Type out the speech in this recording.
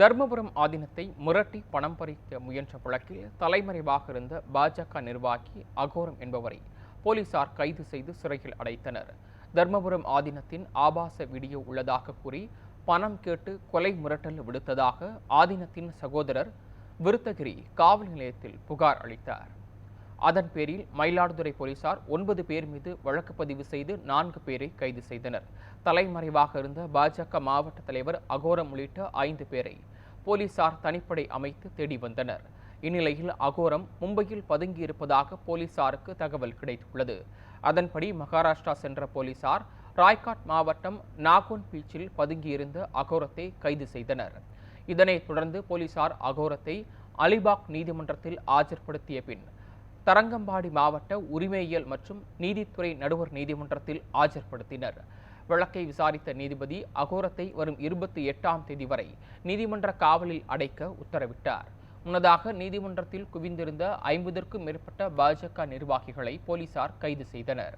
தர்மபுரம் ஆதீனத்தை மிரட்டி பணம் பறிக்க முயன்ற வழக்கில் தலைமறைவாக இருந்த பாஜக நிர்வாகி அகோரம் என்பவரை போலீசார் கைது செய்து சிறையில் அடைத்தனர். தர்மபுரம் ஆதீனத்தின் ஆபாச வீடியோ உள்ளதாக கூறி பணம் கேட்டு கொலை மிரட்டல் விடுத்ததாக ஆதீனத்தின் சகோதரர் விருத்தகிரி காவல் நிலையத்தில் புகார் அளித்தார். அதன் பேரில் மயிலாடுதுறை போலீசார் ஒன்பது பேர் மீது வழக்கு பதிவு செய்து நான்கு பேரை கைது செய்தனர். தலைமறைவாக இருந்த பாஜக மாவட்ட தலைவர் அகோரம் உள்ளிட்ட ஐந்து பேரை போலீசார் தனிப்படை அமைத்து தேடி வந்தனர். இந்நிலையில் அகோரம் மும்பையில் பதுங்கியிருப்பதாக போலீசாருக்கு தகவல் கிடைத்துள்ளது. அதன்படி மகாராஷ்டிரா சென்ற போலீசார் ராய்காட் மாவட்டம் நாகோன் பீச்சில் பதுங்கியிருந்த அகோரத்தை கைது செய்தனர். இதனைத் தொடர்ந்து போலீசார் அகோரத்தை அலிபாக் நீதிமன்றத்தில் ஆஜர்படுத்திய பின் தரங்கம்பாடி மாவட்ட உரிமையியல் மற்றும் நீதித்துறை நடுவர் நீதிமன்றத்தில் ஆஜர்படுத்தினர். வழக்கை விசாரித்த நீதிபதி அகோரத்தை வரும் இருபத்தி எட்டாம் தேதி வரை நீதிமன்ற காவலில் அடைக்க உத்தரவிட்டார். முன்னதாக நீதிமன்றத்தில் குவிந்திருந்த ஐம்பதற்கும் மேற்பட்ட பாஜக நிர்வாகிகளை போலீசார் கைது செய்தனர்.